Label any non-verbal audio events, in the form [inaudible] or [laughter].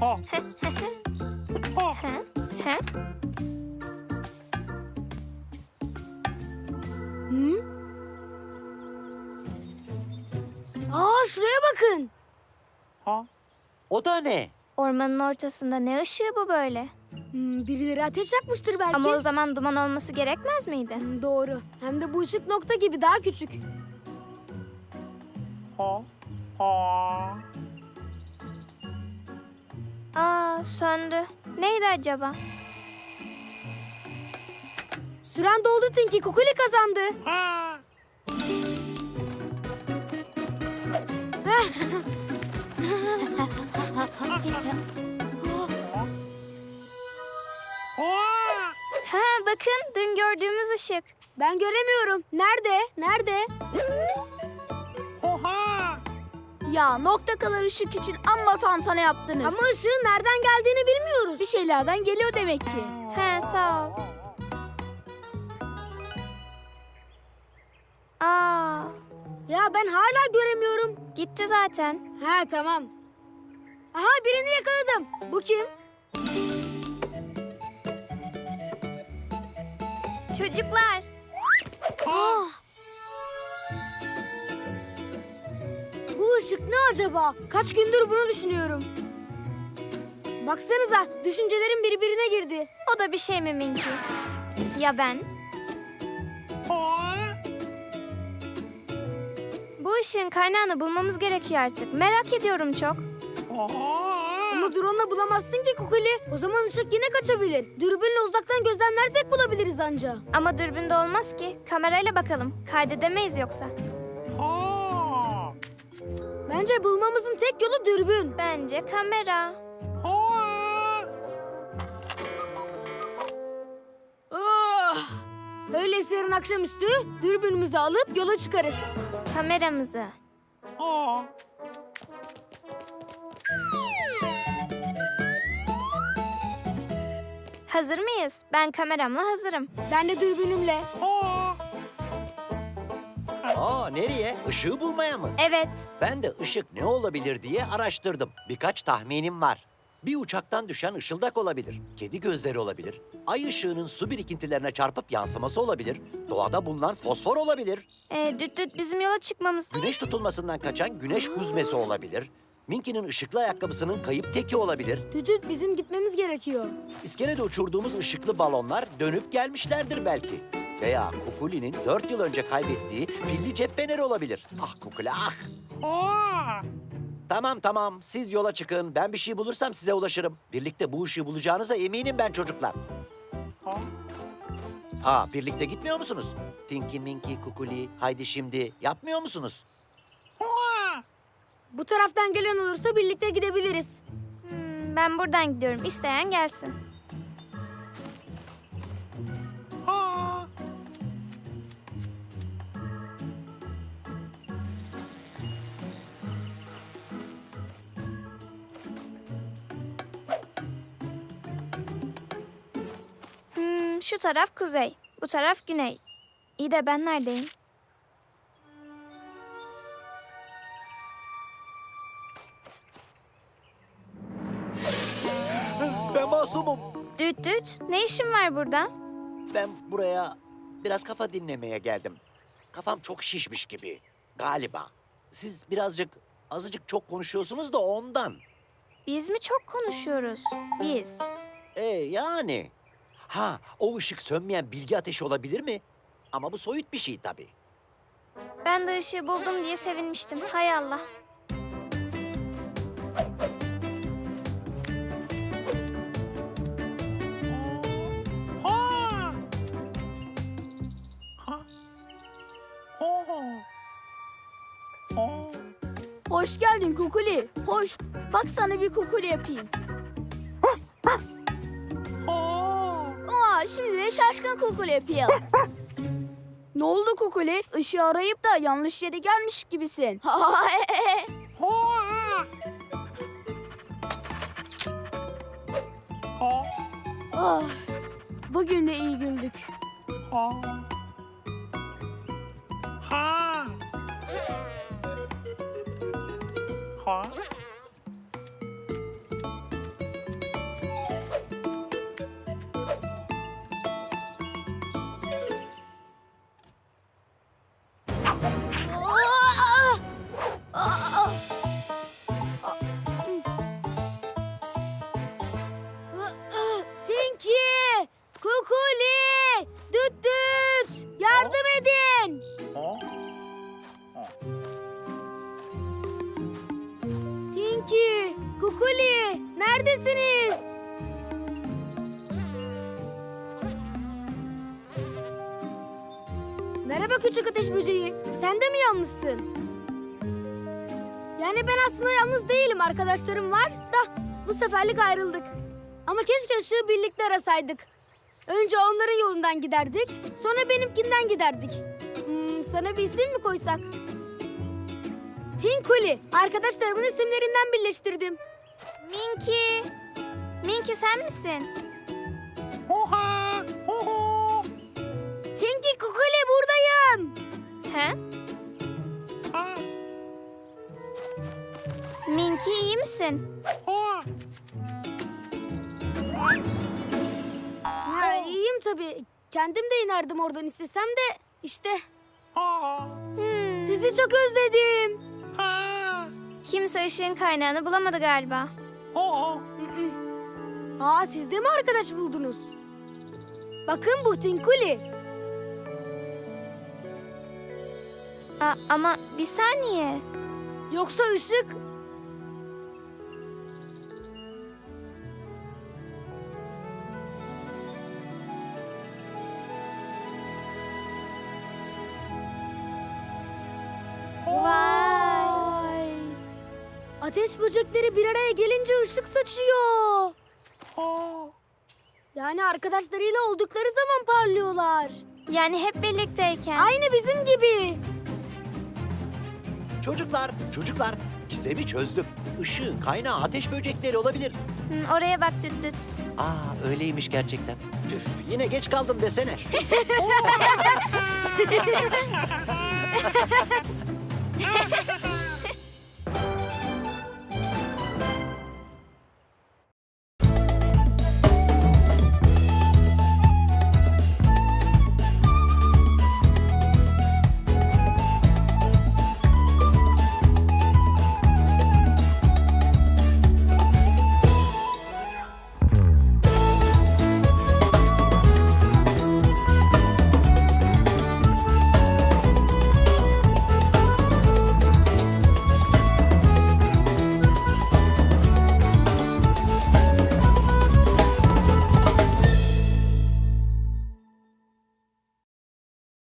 Ha. Ha. He? Hı? Aa şuraya bakın. Ha. O da ne? Ormanın ortasında ne ışığı bu böyle? Hmm, birileri ateş yakmıştır belki. Ama o zaman duman olması gerekmez miydi? Hmm, doğru. Hem de bu ışık nokta gibi daha küçük. Ha. Ha. Aa söndü. Neydi acaba? Süren doldu Tinky. Kukuli kazandı. Ha. Ha. [laughs] Ha bakın dün gördüğümüz ışık. Ben göremiyorum. Nerede? Nerede? Ya nokta kadar ışık için amma tantana yaptınız. Ama ışığın nereden geldiğini bilmiyoruz. bir şeylerden geliyor demek ki. He sağ ol. Aa Ya ben hala göremiyorum. gitti zaten. He tamam. Aha birini yakaladım. Bu kim? Çocuklar. Ne acaba? Kaç gündür bunu düşünüyorum. Baksanıza düşüncelerim birbirine girdi. O da bir şey mi Minki? Ya ben? Bu ışığın kaynağını bulmamız gerekiyor artık. Merak ediyorum çok. Ama drone'la bulamazsın ki Kukuli. O zaman ışık yine kaçabilir. Dürbünle uzaktan gözlemlersek bulabiliriz anca. Ama dürbünde olmaz ki. Kamerayla bakalım. Kaydedemeyiz yoksa. Ha. Bence bulmamızın tek yolu dürbün. Bence kamera. Ah! Öyleyse yarın akşamüstü dürbünümüzü alıp yola çıkarız. Kameramızı. Ha. Hazır mıyız? Ben kameramla hazırım. Ben de dürbünümle. Aa nereye? Işığı bulmaya mı? Evet. Ben de ışık ne olabilir diye araştırdım. Birkaç tahminim var. Bir uçaktan düşen ışıldak olabilir. Kedi gözleri olabilir. Ay ışığının su birikintilerine çarpıp yansıması olabilir. Doğada bulunan fosfor olabilir. Ee, düt düt bizim yola çıkmamız. Güneş tutulmasından kaçan güneş huzmesi olabilir. Minky'nin ışıklı ayakkabısının kayıp teki olabilir. Düdüt bizim gitmemiz gerekiyor. İskelede uçurduğumuz ışıklı balonlar dönüp gelmişlerdir belki. Veya Kukuli'nin dört yıl önce kaybettiği pilli cep feneri olabilir. Ah Kukuli ah! Ha. Tamam tamam siz yola çıkın. Ben bir şey bulursam size ulaşırım. Birlikte bu ışığı bulacağınıza eminim ben çocuklar. Ha. Aa birlikte gitmiyor musunuz? Tinky Minky Kukuli haydi şimdi yapmıyor musunuz? Ha. Bu taraftan gelen olursa birlikte gidebiliriz. Hmm, ben buradan gidiyorum. İsteyen gelsin. Şu taraf kuzey. Bu taraf güney. İyi de ben neredeyim? Ben masumum. Düt düt. Ne işin var burada? Ben buraya biraz kafa dinlemeye geldim. Kafam çok şişmiş gibi galiba. Siz birazcık azıcık çok konuşuyorsunuz da ondan. Biz mi çok konuşuyoruz? Biz. E yani. Ha o ışık sönmeyen bilgi ateşi olabilir mi? Ama bu soyut bir şey tabii. Ben de ışığı buldum diye sevinmiştim. Hay Allah. Ha. Ha. Ha. Ha. Hoş geldin Kukuli. Hoş. Bak sana bir Kukuli yapayım. Şaşkın Kukuli yapayım. [laughs] ne oldu Kukuli? Işığı arayıp da yanlış yere gelmiş gibisin. [laughs] Ah, bugün de iyi güldük. Neredesiniz? Merhaba küçük ateş böceği. Sen de mi yalnızsın? Yani ben aslında yalnız değilim. Arkadaşlarım var da bu seferlik ayrıldık. Ama keşke ışığı birlikte arasaydık. Önce onların yolundan giderdik, sonra benimkinden giderdik. Hmm, sana bir isim mi koysak? Tinkuli. Arkadaşlarımın isimlerinden birleştirdim. Minki. Minki sen misin? Oha! Oho! Tinky Kukuli buradayım. He? Ha! Minki iyi misin? Ha! Ha, iyiyim tabii. Kendim de inerdim oradan istesem de işte Ha! Hmm. sizi çok özledim. Ha! Kimse ışığın kaynağını bulamadı galiba. Hı. Aa siz de mi arkadaş buldunuz? Bakın bu Tinkuli. Aa, ama bir saniye. Yoksa ışık Ateş böcekleri bir araya gelince ışık saçıyor. Yani arkadaşlarıyla oldukları zaman parlıyorlar. Yani hep birlikteyken. Aynı bizim gibi. Çocuklar, çocuklar, gizemi çözdüm. Işığın kaynağı ateş böcekleri olabilir. Hmm, oraya bak düt düt. Aa, öyleymiş gerçekten. Püf, yine geç kaldım desene. [laughs] [laughs] [laughs]